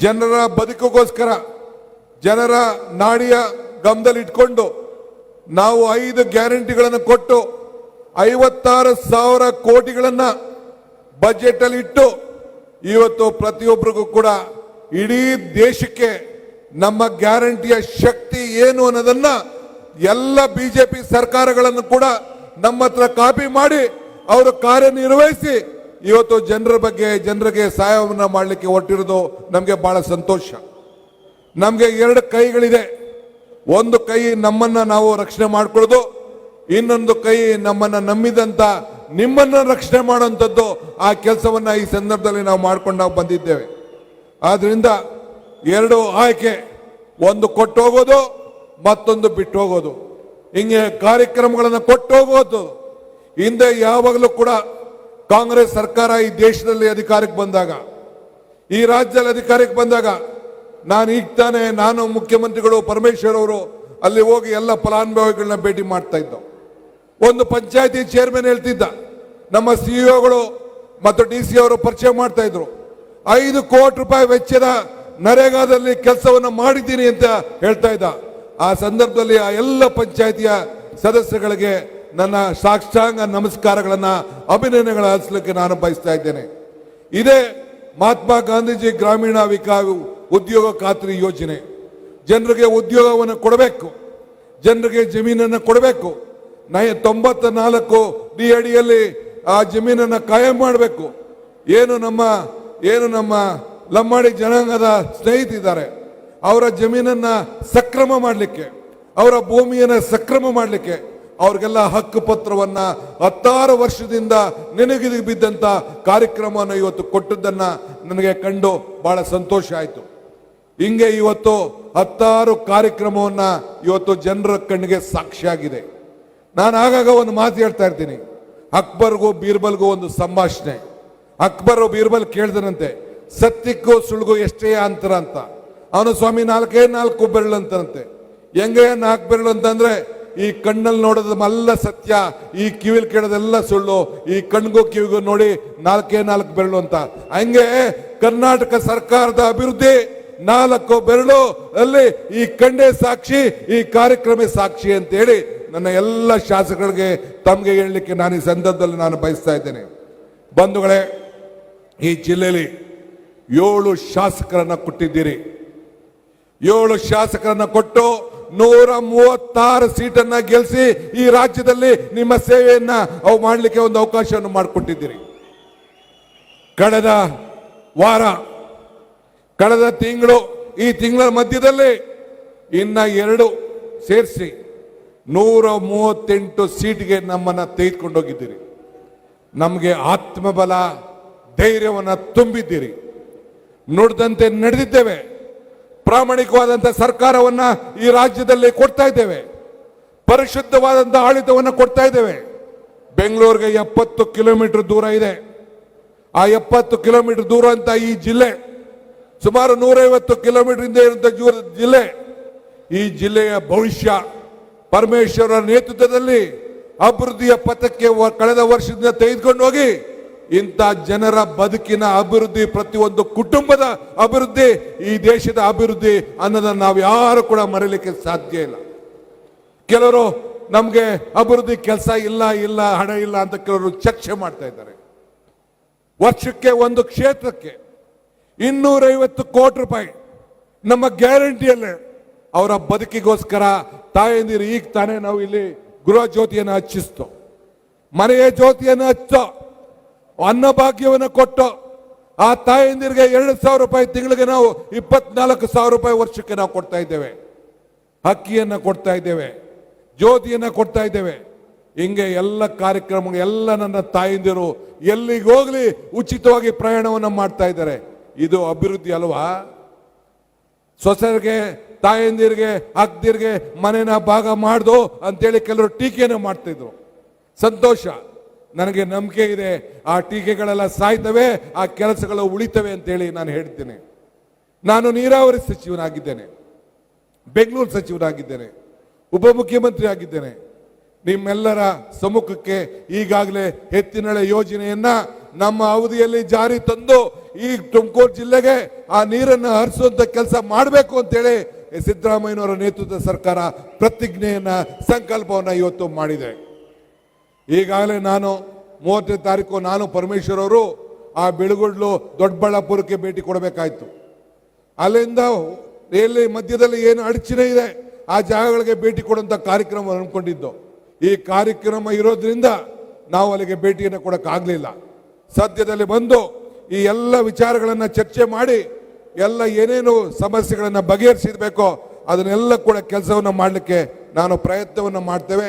ಜನರ ಬದುಕಿಗೋಸ್ಕರ, ಜನರ ನಾಡಿಯ ಗಮನದಲ್ಲಿಟ್ಕೊಂಡು ನಾವು ಐದು ಗ್ಯಾರಂಟಿಗಳನ್ನು ಕೊಟ್ಟು ಐವತ್ತಾರು ಸಾವಿರ ಕೋಟಿಗಳನ್ನು ಬಜೆಟ್ ಅಲ್ಲಿ ಇಟ್ಟು ಇವತ್ತು ಪ್ರತಿಯೊಬ್ಬರಿಗೂ ಕೂಡ ಇಡೀ ದೇಶಕ್ಕೆ ನಮ್ಮ ಗ್ಯಾರಂಟಿಯ ಶಕ್ತಿ ಏನು ಅನ್ನೋದನ್ನ ಎಲ್ಲ ಬಿಜೆಪಿ ಸರ್ಕಾರಗಳನ್ನು ಕೂಡ ನಮ್ಮ ಹತ್ರ ಕಾಪಿ ಮಾಡಿ ಅವರು ಕಾರ್ಯನಿರ್ವಹಿಸಿ ಇವತ್ತು ಜನರ ಬಗ್ಗೆ, ಜನರಿಗೆ ಸಹಾಯವನ್ನು ಮಾಡಲಿಕ್ಕೆ ಹೊರಟಿರೋದು ನಮಗೆ ಬಹಳ ಸಂತೋಷ. ನಮಗೆ ಎರಡು ಕೈಗಳಿದೆ. ಒಂದು ಕೈ ನಮ್ಮನ್ನ ನಾವು ರಕ್ಷಣೆ ಮಾಡಿಕೊಳ್ಳೋದು, ಇನ್ನೊಂದು ಕೈ ನಮ್ಮನ್ನ ನಂಬಿದಂತ ನಿಮ್ಮನ್ನ ರಕ್ಷಣೆ ಮಾಡುವಂಥದ್ದು ಆ ಕೆಲಸವನ್ನ ಈ ಸಂದರ್ಭದಲ್ಲಿ ನಾವು ಮಾಡ್ಕೊಂಡು ನಾವು ಬಂದಿದ್ದೇವೆ. ಆದ್ರಿಂದ ಎರಡು ಆಯ್ಕೆ, ಒಂದು ಕೊಟ್ಟು ಹೋಗೋದು ಮತ್ತೊಂದು ಬಿಟ್ಟು ಹೋಗೋದು ಹಿಂಗೆ ಕಾರ್ಯಕ್ರಮಗಳನ್ನು ಕೊಟ್ಟು ಹೋಗೋದು ಹಿಂದೆ ಯಾವಾಗಲೂ ಕೂಡ ಕಾಂಗ್ರೆಸ್ ಸರ್ಕಾರ ಈ ದೇಶದಲ್ಲಿ ಅಧಿಕಾರಕ್ಕೆ ಬಂದಾಗ, ಈ ರಾಜ್ಯದಲ್ಲಿ ಅಧಿಕಾರಕ್ಕೆ ಬಂದಾಗ ನಾನು ಈಗ ತಾನೇ ನಾನು ಮುಖ್ಯಮಂತ್ರಿಗಳು ಪರಮೇಶ್ವರ್ ಅವರು ಅಲ್ಲಿ ಹೋಗಿ ಎಲ್ಲ ಫಲಾನುಭವಿಗಳನ್ನ ಭೇಟಿ ಮಾಡ್ತಾ ಇದ್ದೋ. ಒಂದು ಪಂಚಾಯತಿ ಚೇರ್ಮನ್ ಹೇಳ್ತಿದ್ದ, ನಮ್ಮ ಸಿಇಒಗಳು ಮತ್ತು ಡಿ ಸಿ ಅವರು ಪರಿಚಯ ಮಾಡ್ತಾ ಇದ್ರು. ಐದು ಕೋಟಿ ರೂಪಾಯಿ ವೆಚ್ಚದ ನರೇಗಾದಲ್ಲಿ ಕೆಲಸವನ್ನು ಮಾಡಿದ್ದೀನಿ ಅಂತ ಹೇಳ್ತಾ ಇದ್ದ. ಆ ಸಂದರ್ಭದಲ್ಲಿ ಆ ಎಲ್ಲ ಪಂಚಾಯತಿಯ ಸದಸ್ಯಗಳಿಗೆ ನನ್ನ ಸಾಕ್ಷಾಂಗ ನಮಸ್ಕಾರಗಳನ್ನ ಅಭಿನಂದನೆಗಳ ಹಚ್ಚಲಿಕ್ಕೆ ನಾನು ಬಯಸ್ತಾ ಇದ್ದೇನೆ. ಇದೇ ಮಹಾತ್ಮ ಗಾಂಧೀಜಿ ಗ್ರಾಮೀಣ ವಿಕಾ ಉದ್ಯೋಗ ಖಾತ್ರಿ ಯೋಜನೆ. ಜನರಿಗೆ ಉದ್ಯೋಗವನ್ನು ಕೊಡಬೇಕು. ಜನರಿಗೆ ಜಮೀನನ್ನು ಕೊಡಬೇಕು. ನೈ ತೊಂಬತ್ತ ನಾಲ್ಕು ಡಿ ಅಡಿಯಲ್ಲಿ ಆ ಜಮೀನನ್ನು ಕಾಯಂ ಮಾಡಬೇಕು. ಏನು ನಮ್ಮ ಏನು ನಮ್ಮ ಲಮ್ಮಾಡಿ ಜನಾಂಗದ ಸ್ನೇಹಿತಿದ್ದಾರೆ, ಅವರ ಜಮೀನನ್ನು ಸಕ್ರಮ ಮಾಡಲಿಕ್ಕೆ, ಅವರ ಭೂಮಿಯನ್ನು ಸಕ್ರಮ ಮಾಡಲಿಕ್ಕೆ ಅವ್ರಿಗೆಲ್ಲ ಹಕ್ಕು ಪತ್ರವನ್ನ ಹತ್ತಾರು ವರ್ಷದಿಂದ ನೆನಗಿದು ಬಿದ್ದಂತ ಕಾರ್ಯಕ್ರಮವನ್ನು ಇವತ್ತು ಕೊಟ್ಟದ್ದನ್ನ ನನಗೆ ಕಂಡು ಬಹಳ ಸಂತೋಷ ಆಯಿತು. ಹಿಂಗೆ ಇವತ್ತು ಹತ್ತಾರು ಕಾರ್ಯಕ್ರಮವನ್ನ ಇವತ್ತು ಜನರ ಕಣ್ಣಿಗೆ ಸಾಕ್ಷಿಯಾಗಿದೆ. ನಾನು ಆಗಾಗ ಒಂದು ಮಾತು ಹೇಳ್ತಾ ಇರ್ತೀನಿ. ಅಕ್ಬರ್ಗೂ ಬೀರ್ಬಲ್ಗೂ ಒಂದು ಸಂಭಾಷಣೆ. ಅಕ್ಬರ್ ಬೀರ್ಬಲ್ ಕೇಳ್ದನಂತೆ ಸತ್ಯಕ್ಕೂ ಸುಳ್ಗು ಎಷ್ಟೇ ಅಂತರ ಅಂತ. ಅವನು ಸ್ವಾಮಿ ನಾಲ್ಕೇ ನಾಲ್ಕು ಬೆರಳು ಅಂತಂತೆ ಹೆಂಗೆ ನಾಲ್ಕು ಬೆರಳು ಅಂತಂದ್ರೆ ಈ ಕಣ್ಣಲ್ಲಿ ನೋಡೋದಲ್ಲ ಸತ್ಯ, ಈ ಕಿವಿಲ್ ಕೇಳೋದೆಲ್ಲ ಸುಳ್ಳು, ಈ ಕಣ್ಗೂ ಕಿವಿಗೂ ನೋಡಿ ನಾಲ್ಕೇ ನಾಲ್ಕು ಬೆರಳು ಅಂತ. ಹಂಗೆ ಕರ್ನಾಟಕ ಸರ್ಕಾರದ ಅಭಿವೃದ್ಧಿ, ನಾಲ್ಕು ಬೆರಳು, ಅಲ್ಲಿ ಈ ಕಂಡೆ ಸಾಕ್ಷಿ, ಈ ಕಾರ್ಯಕ್ರಮ ಸಾಕ್ಷಿ ಅಂತ ಹೇಳಿ ನನ್ನ ಎಲ್ಲ ಶಾಸಕರಿಗೆ ತಮಗೆ ಹೇಳಲಿಕ್ಕೆ ನಾನು ಈ ಸಂದರ್ಭದಲ್ಲಿ ನಾನು ಬಯಸ್ತಾ ಇದ್ದೇನೆ. ಬಂಧುಗಳೇ, ಈ ಜಿಲ್ಲೆಯಲ್ಲಿ ಏಳು ಶಾಸಕರನ್ನ ಕೊಟ್ಟಿದ್ದೀರಿ. ಏಳು ಶಾಸಕರನ್ನ ಕೊಟ್ಟು ನೂರ ಮೂವತ್ತಾರು ಸೀಟನ್ನ ಗೆಲ್ಲಿಸಿ ಈ ರಾಜ್ಯದಲ್ಲಿ ನಿಮ್ಮ ಸೇವೆಯನ್ನ ಅವು ಮಾಡಲಿಕ್ಕೆ ಒಂದು ಅವಕಾಶವನ್ನು ಮಾಡಿಕೊಟ್ಟಿದ್ದೀರಿ. ಕಳೆದ ವಾರ, ಕಳೆದ ತಿಂಗಳು, ಈ ತಿಂಗಳ ಮಧ್ಯದಲ್ಲಿ ಇನ್ನ ಎರಡು ಸೇರಿಸಿ ನೂರ ಮೂವತ್ತೆಂಟು ಸೀಟ್ಗೆ ನಮ್ಮನ್ನ ತೆಗೆದುಕೊಂಡೋಗಿದ್ದೀರಿ. ನಮಗೆ ಆತ್ಮಬಲ, ಧೈರ್ಯವನ್ನು ತುಂಬಿದ್ದೀರಿ. ನುಡಿದಂತೆ ನಡೆದಿದ್ದೇವೆ. ಪ್ರಾಮಾಣಿಕವಾದಂಥ ಸರ್ಕಾರವನ್ನ ಈ ರಾಜ್ಯದಲ್ಲಿ ಕೊಡ್ತಾ ಇದ್ದೇವೆ. ಪರಿಶುದ್ಧವಾದಂಥ ಆಡಳಿತವನ್ನು ಕೊಡ್ತಾ ಇದ್ದೇವೆ. ಬೆಂಗಳೂರಿಗೆ ಎಪ್ಪತ್ತು ಕಿಲೋಮೀಟರ್ ದೂರ ಇದೆ. ಆ ಎಪ್ಪತ್ತು ಕಿಲೋಮೀಟರ್ ದೂರ ಅಂತ ಈ ಜಿಲ್ಲೆ, ಸುಮಾರು ನೂರೈವತ್ತು ಕಿಲೋಮೀಟರ್ ಹಿಂದೆ ಇರುವಂತ ಜಿಲ್ಲೆ, ಈ ಜಿಲ್ಲೆಯ ಭವಿಷ್ಯ. ಪರಮೇಶ್ವರ ನೇತೃತ್ವದಲ್ಲಿ ಅಭಿವೃದ್ಧಿಯ ಪಥಕ್ಕೆ ಕಳೆದ ವರ್ಷದಿಂದ ತೆಗೆದುಕೊಂಡು ಹೋಗಿ ಇಂಥ ಜನರ ಬದುಕಿನ ಅಭಿವೃದ್ಧಿ ಪ್ರತಿಯೊಂದು ಕುಟುಂಬದ ಅಭಿವೃದ್ಧಿ, ಈ ದೇಶದ ಅಭಿವೃದ್ಧಿ ಅನ್ನೋದನ್ನು ನಾವು ಯಾರು ಕೂಡ ಮರೀಲಿಕ್ಕೆ ಸಾಧ್ಯ ಇಲ್ಲ. ಕೆಲವರು ನಮಗೆ ಅಭಿವೃದ್ಧಿ ಕೆಲಸ ಇಲ್ಲ ಇಲ್ಲ, ಹಣ ಇಲ್ಲ ಅಂತ ಕೆಲವರು ಚರ್ಚೆ ಮಾಡ್ತಾ ಇದ್ದಾರೆ. ವರ್ಷಕ್ಕೆ ಒಂದು ಕ್ಷೇತ್ರಕ್ಕೆ ಇನ್ನೂರೈವತ್ತು ಕೋಟಿ ರೂಪಾಯಿ ನಮ್ಮ ಗ್ಯಾರಂಟಿಯಲ್ಲೇ ಅವರ ಬದುಕಿಗೋಸ್ಕರ ತಾಯಂದಿರು ಈಗ ತಾನೇ ನಾವು ಇಲ್ಲಿ ಗೃಹ ಜ್ಯೋತಿಯನ್ನು ಹಚ್ಚಿಸ್ತು. ಮನೆಯ ಜ್ಯೋತಿಯನ್ನು ಹಚ್ಚೋ ಅನ್ನಭಾಗ್ಯವನ್ನು ಕೊಟ್ಟು ಆ ತಾಯಂದಿರಿಗೆ ಎರಡು ಸಾವಿರ ರೂಪಾಯಿ ತಿಂಗಳಿಗೆ ನಾವು ಇಪ್ಪತ್ನಾಲ್ಕು ಸಾವಿರ ರೂಪಾಯಿ ವರ್ಷಕ್ಕೆ ನಾವು ಕೊಡ್ತಾ ಇದ್ದೇವೆ. ಅಕ್ಕಿಯನ್ನು ಕೊಡ್ತಾ ಇದ್ದೇವೆ. ಜ್ಯೋತಿಯನ್ನು ಕೊಡ್ತಾ ಇದ್ದೇವೆ. ಹಿಂಗೆ ಎಲ್ಲ ಕಾರ್ಯಕ್ರಮ ಎಲ್ಲ ನನ್ನ ತಾಯಂದಿರು ಎಲ್ಲಿಗೆ ಹೋಗಲಿ ಉಚಿತವಾಗಿ ಪ್ರಯಾಣವನ್ನು ಮಾಡ್ತಾ ಇದ್ದಾರೆ. ಇದು ಅಭಿವೃದ್ಧಿ ಅಲ್ವಾ? ಸೊಸೆರಿಗೆ, ತಾಯಂದಿರಿಗೆ ಅಕ್ದಿರಿಗೆ ಮನೆನ ಭಾಗ ಮಾಡ್ದು ಅಂತೇಳಿ ಕೆಲವರು ಟೀಕೆಯನ್ನು ಮಾಡ್ತಿದ್ರು ಸಂತೋಷ. ನನಗೆ ನಂಬಿಕೆ ಇದೆ, ಆ ಟೀಕೆಗಳೆಲ್ಲ ಸಾಯ್ತವೆ, ಆ ಕೆಲಸಗಳು ಉಳಿತವೆ ಅಂತೇಳಿ ನಾನು ಹೇಳ್ತೇನೆ. ನಾನು ನೀರಾವರಿ ಸಚಿವನಾಗಿದ್ದೇನೆ, ಬೆಂಗಳೂರು ಸಚಿವನಾಗಿದ್ದೇನೆ, ಉಪಮುಖ್ಯಮಂತ್ರಿ ಆಗಿದ್ದೇನೆ. ನಿಮ್ಮೆಲ್ಲರ ಸಮ್ಮುಖಕ್ಕೆ ಈಗಾಗಲೇ ಎತ್ತಿನಳೆ ಯೋಜನೆಯನ್ನ ನಮ್ಮ ಅವಧಿಯಲ್ಲಿ ಜಾರಿ ತಂದು ಈ ತುಮಕೂರು ಜಿಲ್ಲೆಗೆ ಆ ನೀರನ್ನು ಹರಿಸುವಂತ ಕೆಲಸ ಮಾಡಬೇಕು ಅಂತೇಳಿ ಸಿದ್ದರಾಮಯ್ಯನವರ ನೇತೃತ್ವದ ಸರ್ಕಾರ ಪ್ರತಿಜ್ಞೆಯನ್ನ, ಸಂಕಲ್ಪವನ್ನ ಇವತ್ತು ಮಾಡಿದೆ. ಈಗಾಗಲೇ ನಾನು ಮೂವತ್ತನೇ ತಾರೀಕು ನಾನು ಪರಮೇಶ್ವರ್ ಅವರು ಆ ಬೆಳಗುಡ್ಲು ದೊಡ್ಡಬಳ್ಳಾಪುರಕ್ಕೆ ಭೇಟಿ ಕೊಡಬೇಕಾಯ್ತು. ಅಲ್ಲಿಂದ ಎಲ್ಲಿ ಮಧ್ಯದಲ್ಲಿ ಏನು ಅಡಚಣೆ ಇದೆ, ಆ ಜಾಗಗಳಿಗೆ ಭೇಟಿ ಕೊಡುವಂತ ಕಾರ್ಯಕ್ರಮ ಅನ್ಕೊಂಡಿದ್ದು. ಈ ಕಾರ್ಯಕ್ರಮ ಇರೋದ್ರಿಂದ ನಾವು ಅಲ್ಲಿಗೆ ಭೇಟಿಯನ್ನು ಕೊಡೋಕ್ಕಾಗಲಿಲ್ಲ. ಸದ್ಯದಲ್ಲಿ ಬಂದು ಈ ಎಲ್ಲ ವಿಚಾರಗಳನ್ನು ಚರ್ಚೆ ಮಾಡಿ, ಎಲ್ಲ ಏನೇನು ಸಮಸ್ಯೆಗಳನ್ನು ಬಗೆಹರಿಸಿರ್ಬೇಕೋ ಅದನ್ನೆಲ್ಲ ಕೂಡ ಕೆಲಸವನ್ನು ಮಾಡಲಿಕ್ಕೆ ನಾನು ಪ್ರಯತ್ನವನ್ನು ಮಾಡ್ತೇವೆ.